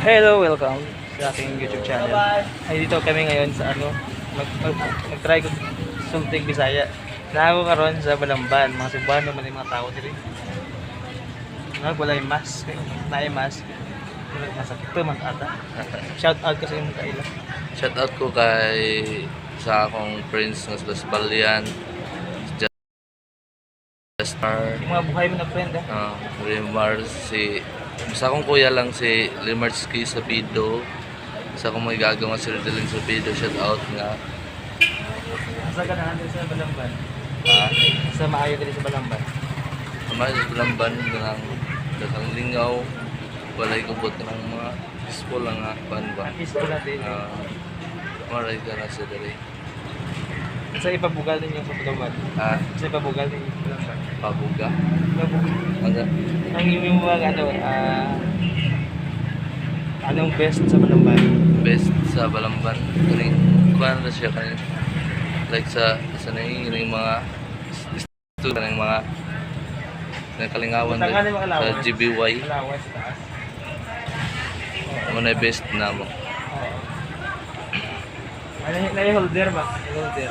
Hello, welcome sa aking YouTube channel. Ay dito kami ngayon sa ano, mag, mag, mag-try ko sulting Bisaya. Na ako karon sa Balamban, mga Cebuano man yung mga tao diri. Nga wala yung mask, na yung mask. Wala yung mask. Ito man ata. Shout out kasi yung kaila. Shout out ko kay sa akong friends nga sa Balian, si Jasper, Yung mga buhay mo na friend ah. uh, Rimar, si sa akong kuya lang si Limarski sa Pido, sa akong may gagawa si Ridelin sa Pido, shout out nga. Asa ka na sa Balamban? Uh, Sa maayo diri sa Balamban. Kamay sa Lamban ng dagang lingaw, walay kubot ng mga peaceful lang nga pan ba. Least wala din. Uh, maray ka na sa dali. Sa ipabugal ninyo sa Balamban. Ah, Sa ipabugal ninyo pabuga. Ipabugal. Ang Ang yung mga ano, ah, anong best sa Balamban? best sa Balamban. Kaning kuan na siya kaning like sa sa nang yung mga ito kaning mga ng kalingawan Tangan mga sa lawas. GBY Lawas sa taas. mo na best na mo. Oo. Ano yung na yung holder ba? Yung holder.